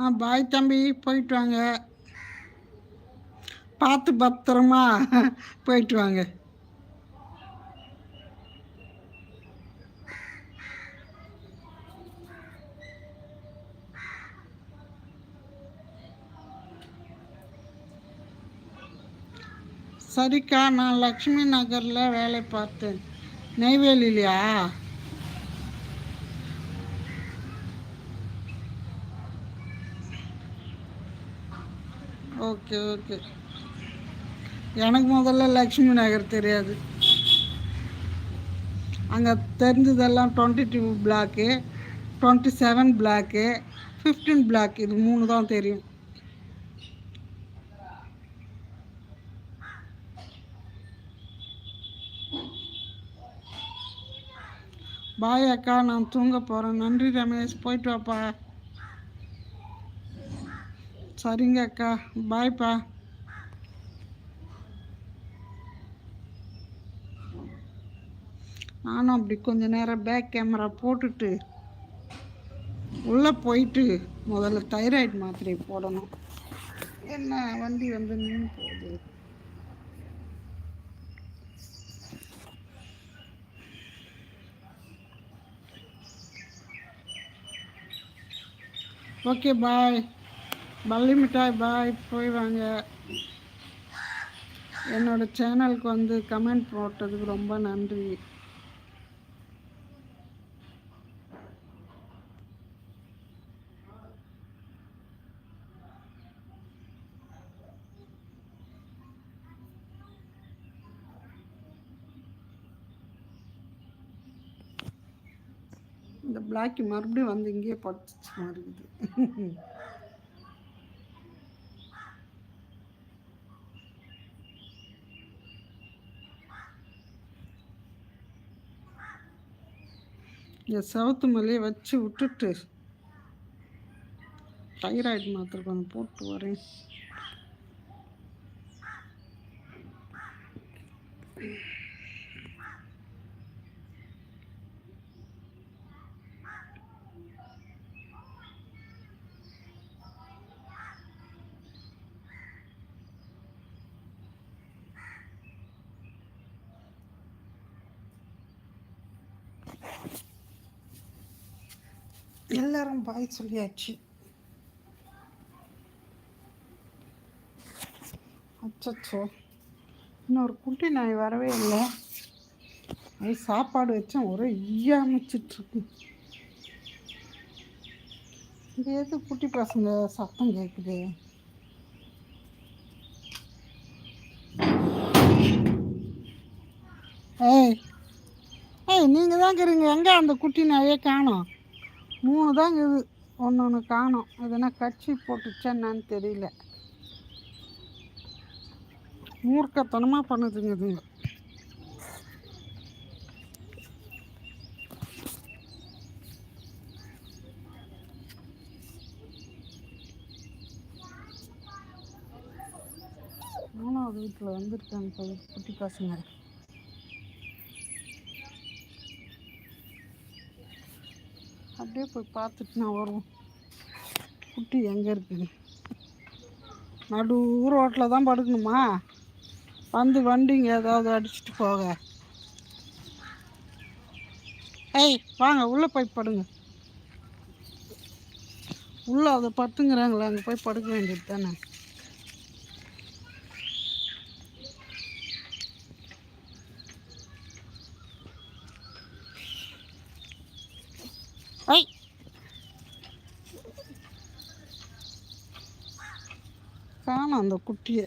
ஆ பாய் தம்பி போயிட்டு வாங்க. பார்த்து பத்திரமா போயிட்டு வாங்க. சரிக்கா நான் லக்ஷ்மி நகரில் வேலை பார்த்தேன். நெய்வேலிலையா? Okay okay. எனக்கு முதல்ல லக்ஷ்மி நகர் தெரியாது. அங்கே தெரிஞ்சதெல்லாம் twenty two block twenty seven block fifteen block இது மூணு தான் தெரியும். பாய் அக்கா நான் தூங்க போகிறேன் நன்றி ரமேஷ். போயிட்டு வாப்பா. சரிங்க அக்கா. பாய்ப்பா நானும் அப்படி கொஞ்ச நேரம் பேக் கேமரா போட்டுட்டு உள்ளே போயிட்டு முதல்ல தைராய்டு மாத்திரை போடணும். என்ன வண்டி வந்து நின்று போகுது? ஓகே பாய் பள்ளி மிட்டாய் பாய் போய் வாங்க என்னோட சேனலுக்கு வந்து கமெண்ட் போட்டதுக்கு ரொம்ப நன்றி. இந்த பிளாக் மறுபடியும் வந்து இங்கேயே படுத்துச்சு மாதிரி இந்த சவுத்து மல்லியை வச்சு விட்டுட்டு தைராய்டு மாத்திரை கொஞ்சம் போட்டு வரேன். எல்லாரும் பாய் சொல்லியாச்சு. அச்சோ இன்னொரு குட்டி நாய் வரவே இல்லை. அது சாப்பாடு வச்சேன் ஒரே ஈயாமிச்சிட்ருக்கு இது எது குட்டி பசங்க சத்தம் கேட்குது ஏய் ஏய் நீங்கள் தான் இருக்கிறீங்க எங்கே அந்த குட்டி நாயே காணோம்? மூணு தாங்க இது ஒன்று ஒன்று காணும் எதுனா கட்சி போட்டுச்சா என்னன்னு தெரியல. மூர்க்கத்தனமாக பண்ணுதுங்க இதுங்க. மூணாவது வீட்டில் வந்துருக்காங்க குட்டி பசங்க. அப்படியே போய் பார்த்துட்டு நான் வருவோம் குட்டி எங்கே இருக்குது நடு ரோட்டில் தான் படுக்கணுமா? வந்து வண்டிங்க ஏதாவது அடிச்சுட்டு போக. ஏய் வாங்க உள்ளே போய் படுங்க. உள்ளே அதை பத்துங்கிறாங்களே அங்கே போய் படுக்க வேண்டியது தானே? ஐ காணும் அந்த குட்டியை.